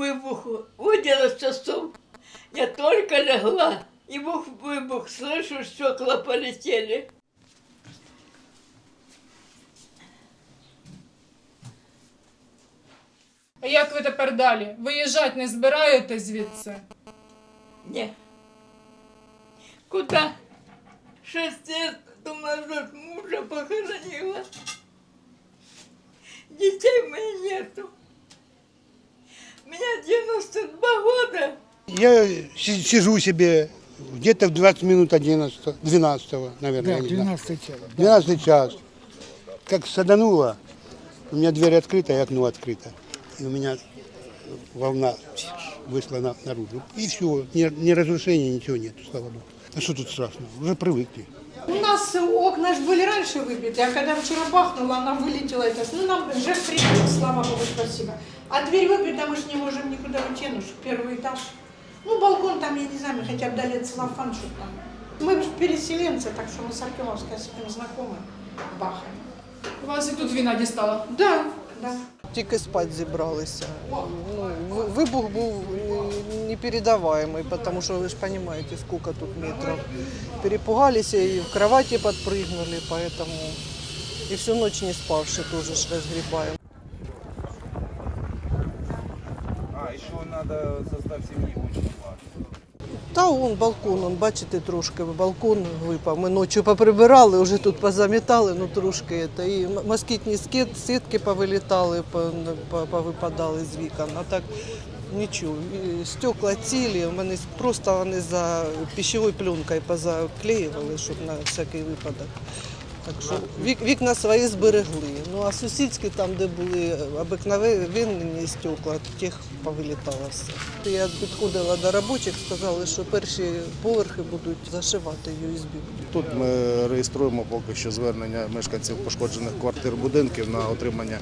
выбуху. В 11 часов я только легла, и бух выбух, слышу, стекла полетели. А як ви тепер далі? Виїжджати не збираєте звідси? Не. Куда? Шесть лет тому назад мужа похоронила. Детей у меня нету. Я си- сижу себе где-то в 20 минут 11, 12, наверное. Да, я не знаю. 12 час. 12 час. Как садануло, у меня дверь открыта и окно открыто. И у меня волна вышла на, наружу. И все, ни, ни разрушения, ничего нет, слава богу. А что тут страшного? Уже привыкли. У нас окна ж были раньше выбиты, а когда вчера бахнуло, она вылетела. Это, ну, нам же принял, слава богу, спасибо. А дверь выбита, мы же не можем никуда уйти, ну, первый этаж. Ну, балкон там, я не знаю, мы хотя бы дали целлофан, что там. Мы же переселенцы, так что мы с Артемовской с ним знакомы. Бахаем. Вас і тут війна дістала. Да, да. Тільки спати зібралися. Ну, ви- вибух був не- непередаваемый, потому что вы же понимаете, сколько тут метров. Перепугались и в кровати подпрыгнули, поэтому и всю ночь не спавши тоже ж разгребаем. Еще надо состав семьи очень. Та он балкон, он, бачите, трошки балкон випав. Ми ночі поприбирали, вже тут позамітали, ну трошки. це. І москітні сітки повилітали, по- по- повипадали з вікон. А так нічого. Стекла цілі, мене просто вони за пищевою пленкою позаклеювали, щоб на всякий випадок. Так що вік, вікна свої зберегли. Ну а сусідські, там, де були обикновенні стекла, тих повилітало все. Я підходила до робочих, сказали, що перші поверхи будуть зашивати USB. Тут ми реєструємо поки що звернення мешканців пошкоджених квартир будинків на отримання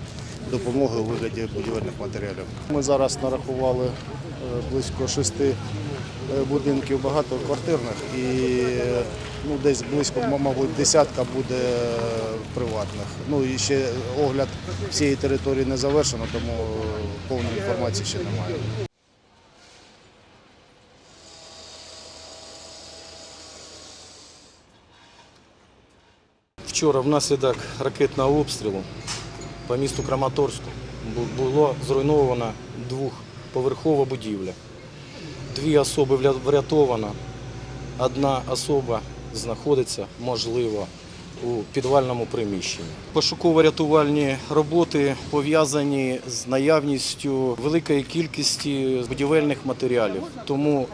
допомоги у вигляді будівельних матеріалів. Ми зараз нарахували е, близько шести е, будинків багатоквартирних і е, ну, десь близько, мабуть, десятка буде приватних. Ну і ще огляд всієї території не завершено, тому повної інформації ще немає. Вчора внаслідок ракетного обстрілу по місту Краматорську бу- було зруйновано двохповерхова будівля. Дві особи врятовано, одна особа знаходиться, можливо, у підвальному приміщенні. Пошуково-рятувальні роботи пов'язані з наявністю великої кількості будівельних матеріалів, тому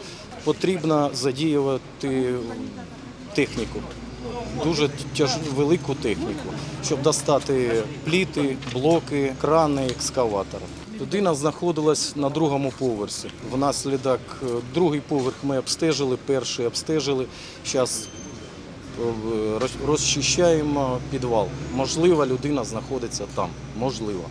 потрібно задіювати техніку дуже тяж велику техніку, щоб достати пліти, блоки, крани, екскаватори. Людина знаходилась на другому поверсі. Внаслідок е, другий поверх ми обстежили, перший обстежили. Зараз розчищаємо підвал. Можливо, людина знаходиться там. Можливо.